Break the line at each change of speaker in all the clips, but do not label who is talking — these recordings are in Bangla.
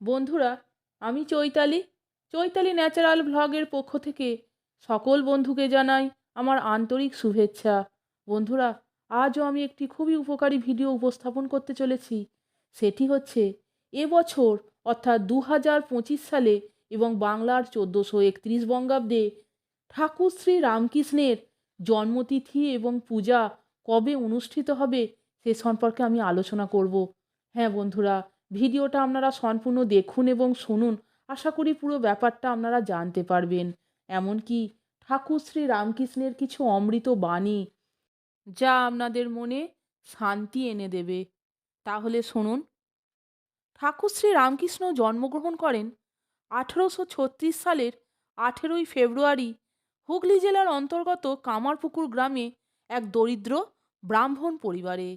বন্ধুরা, আমি চৈতালি। চৈতালি ন্যাচারাল ভ্লগের পক্ষ থেকে সকল বন্ধুকে জানাই আমার আন্তরিক শুভেচ্ছা। বন্ধুরা, আজও আমি একটি খুবই উপকারী ভিডিও উপস্থাপন করতে চলেছি। সেটি হচ্ছে এবছর অর্থাৎ দু হাজার পঁচিশ সালে এবং বাংলার চোদ্দোশো একত্রিশ বঙ্গাব্দে ঠাকুর শ্রী রামকৃষ্ণের জন্মতিথি এবং পূজা কবে অনুষ্ঠিত হবে সে সম্পর্কে আমি আলোচনা করব। হ্যাঁ বন্ধুরা ভিডিওটা আপনারা সম্পূর্ণ দেখুন এবং শুনুন। আশা করি পুরো ব্যাপারটা আপনারা জানতে পারবেন। এমনকি ঠাকুর শ্রী রামকৃষ্ণের কিছু অমৃত বাণী যা আপনাদের মনে শান্তি এনে দেবে। তাহলে শুনুন। ঠাকুর শ্রী রামকৃষ্ণ জন্মগ্রহণ করেন আঠেরোশো ছত্রিশ সালের আঠেরোই ফেব্রুয়ারি হুগলি জেলার অন্তর্গত কামারপুকুর গ্রামে এক দরিদ্র ব্রাহ্মণ পরিবারে।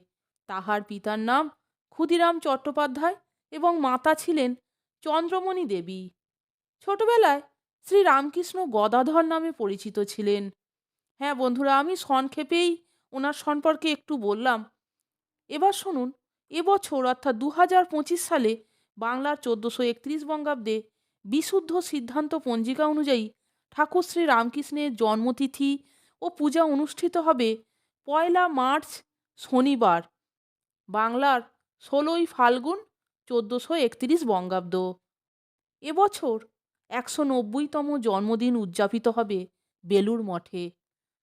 তাহার পিতার নাম ক্ষুদিরাম চট্টোপাধ্যায় এবং মাতা ছিলেন চন্দ্রমণি দেবী। ছোটবেলায় শ্রী রামকৃষ্ণ গদাধর নামে পরিচিত ছিলেন। হ্যাঁ বন্ধুরা, আমি সংক্ষেপেই ওনার সম্পর্কে একটু বললাম। এবার শুনুন এবছর অর্থাৎ দু হাজার পঁচিশ সালে বাংলার চোদ্দোশো একত্রিশ বঙ্গাব্দে বিশুদ্ধ সিদ্ধান্ত পঞ্জিকা অনুযায়ী ঠাকুর শ্রী রামকৃষ্ণের জন্মতিথি ও পূজা অনুষ্ঠিত হবে পয়লা মার্চ শনিবার। বাংলার ষোলোই ফাল্গুন চোদ্দোশো একত্রিশ বঙ্গাব্দ। এবছর একশো নব্বইতম জন্মদিন উদযাপিত হবে বেলুর মঠে।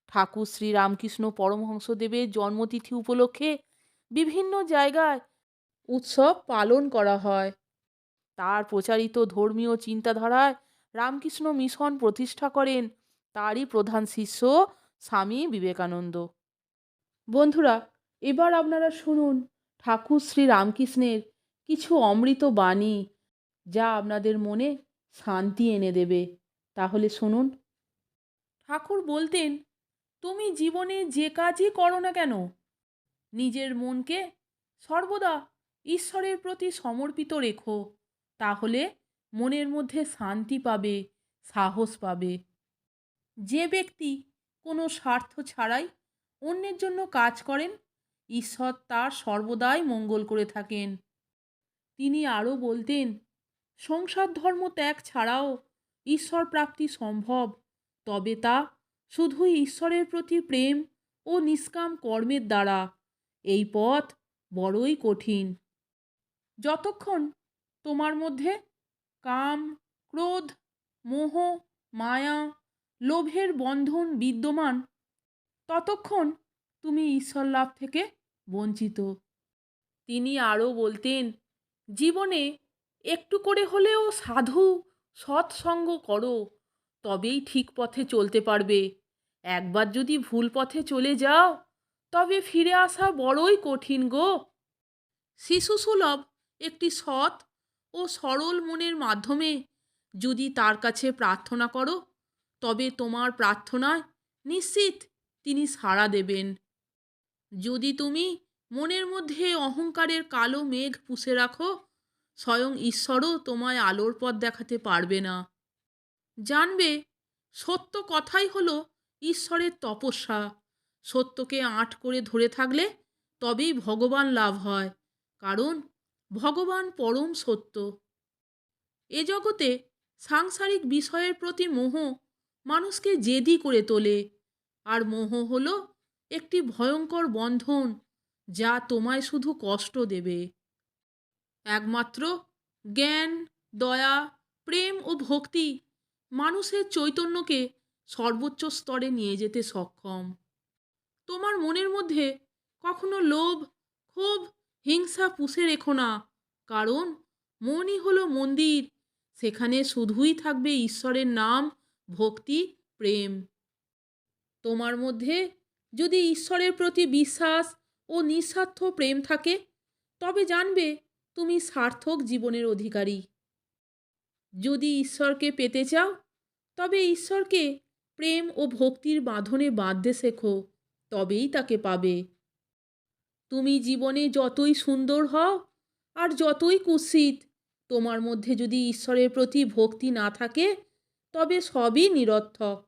ঠাকুর শ্রী রামকৃষ্ণ পরমহংসদেবের জন্মতিথি উপলক্ষে বিভিন্ন জায়গায় উৎসব পালন করা হয়। তার প্রচারিত ধর্মীয় চিন্তাধারায় রামকৃষ্ণ মিশন প্রতিষ্ঠা করেন তারই প্রধান শিষ্য স্বামী বিবেকানন্দ। বন্ধুরা, এবার আপনারা শুনুন ঠাকুর শ্রী রামকৃষ্ণের কিছু অমৃত বাণী যা আপনাদের মনে শান্তি এনে দেবে। তাহলে শুনুন। ঠাকুর বলতেন, তুমি জীবনে যে কাজই করো না কেন, নিজের মনকে সর্বদা ঈশ্বরের প্রতি সমর্পিত রেখো। তাহলে মনের মধ্যে শান্তি পাবে, সাহস পাবে। যে ব্যক্তি কোনো স্বার্থ ছাড়াই অন্যের জন্য কাজ করেন, ঈশ্বর তার সর্বদাই মঙ্গল করে থাকেন। তিনি আরও বলতেন সংসার ধর্ম ত্যাগ ছাড়াও ঈশ্বর প্রাপ্তি সম্ভব, তবে তা শুধুই ঈশ্বরের প্রতি প্রেম ও নিষ্কাম কর্মের দ্বারা। এই পথ বড়ই কঠিন। যতক্ষণ তোমার মধ্যে কাম, ক্রোধ, মোহ, মায়া, লোভের বন্ধন বিদ্যমান, ততক্ষণ তুমি ঈশ্বর লাভ থেকে বঞ্চিত। তিনি আরও বলতেন জীবনে একটু করে হলেও সাধু সৎসঙ্গ করো, তবেই ঠিক পথে চলতে পারবে। একবার যদি ভুল পথে চলে যাও, তবে ফিরে আসা বড়ই কঠিন গো। শিশুসুলভ একটি সৎ ও সরল মনের মাধ্যমে যদি তার কাছে প্রার্থনা করো, তবে তোমার প্রার্থনায় নিশ্চিত তিনি সাড়া দেবেন। যদি তুমি মনের মধ্যে অহংকারের কালো মেঘ পুষে রাখো। স্বয়ং ঈশ্বরও তোমায় আলোর পথ দেখাতে পারবে না। জানবে, সত্য কথাই হলো ঈশ্বরের তপস্যা। সত্যকে আঁট করে ধরে থাকলে তবেই ভগবান লাভ হয়, কারণ ভগবান পরম সত্য। এ জগতে সাংসারিক বিষয়ের প্রতি মোহ মানুষকে জেদি করে তোলে, আর মোহ হলো একটি ভয়ঙ্কর বন্ধন যা তোমায় শুধু কষ্ট দেবে। একমাত্র জ্ঞান, দয়া, প্রেম ও ভক্তি মানুষের চৈতন্যকে সর্বোচ্চ স্তরে নিয়ে যেতে সক্ষম। তোমার মনের মধ্যে কখনো লোভ, ক্ষোভ, হিংসা পুষে রেখো না, কারণ মনই হলো মন্দির, সেখানে শুধুই থাকবে ঈশ্বরের নাম, ভক্তি, প্রেম। তোমার মধ্যে যদি ঈশ্বরের প্রতি বিশ্বাস ও নিঃস্বার্থ প্রেম থাকে, তবে জানবে তুমি সার্থক জীবনের অধিকারী। যদি ঈশ্বরকে পেতে চাও, তবে ঈশ্বরকে প্রেম ও ভক্তির বাঁধনে বাঁধতে শেখো, তবেই তাকে পাবে। তুমি জীবনে যতই সুন্দর হও আর যতই কুৎসিত, তোমার মধ্যে যদি ঈশ্বরের প্রতি ভক্তি না থাকে, তবে সবই নিরর্থক।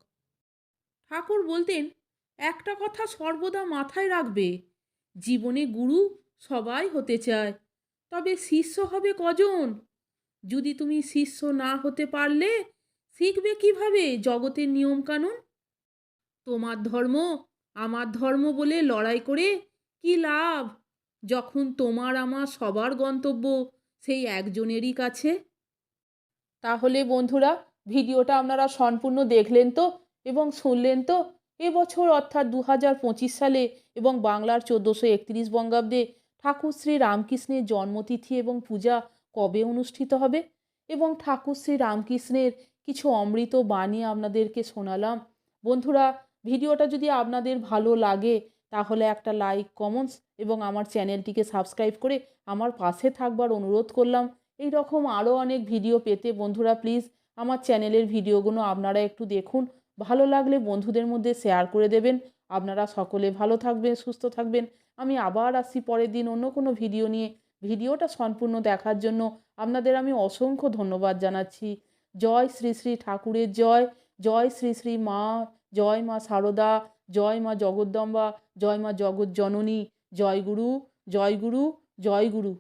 ঠাকুর বলতেন, একটা কথা সর্বদা মাথায় রাখবে জীবনে গুরু সবাই হতে চায়। তবে শিষ্য হবে কজন? যদি তুমি শিষ্য না হতে পারলে শিখবে কীভাবে জগতের নিয়মকানুন? তোমার ধর্ম আমার ধর্ম বলে লড়াই করে কি লাভ? যখন তোমার আমার সবার গন্তব্য সেই একজনেরই কাছে। তাহলে বন্ধুরা, ভিডিওটা আপনারা সম্পূর্ণ দেখলেন তো এবং শুনলেন তো? এবছর অর্থাৎ দু হাজার পঁচিশ সালে এবং বাংলার চোদ্দোশো একত্রিশ বঙ্গাব্দে ঠাকুর শ্রী রামকৃষ্ণের জন্মতিথি এবং পূজা কবে অনুষ্ঠিত হবে? এবং ঠাকুর শ্রী রামকৃষ্ণের কিছু অমৃত বাণী আপনাদেরকে শোনালাম। বন্ধুরা, ভিডিওটা যদি আপনাদের ভালো লাগে, তাহলে একটা লাইক, কমেন্টস এবং আমার চ্যানেলটিকে সাবস্ক্রাইব করে আমার পাশে থাকবার অনুরোধ করলাম। এই রকম আরও অনেক ভিডিও পেতে বন্ধুরা, প্লিজ আমার চ্যানেলের ভিডিওগুলো আপনারা একটু দেখুন। ভালো লাগলে বন্ধুদের মধ্যে শেয়ার করে দেবেন। আপনারা সকলে ভালো থাকবেন, সুস্থ থাকবেন। আমি আবার আসছি পরের দিন অন্য কোনো ভিডিও নিয়ে। ভিডিওটা সম্পূর্ণ দেখার জন্য আপনাদের আমি অসংখ্য ধন্যবাদ জানাচ্ছি। জয় শ্রী শ্রী ঠাকুরের জয়। জয় শ্রী শ্রী মা, জয় মা সারদা, জয় মা জগদ্দম্বা, জয় মা জগৎ জননী জয় গুরু জয় গুরু জয় গুরু।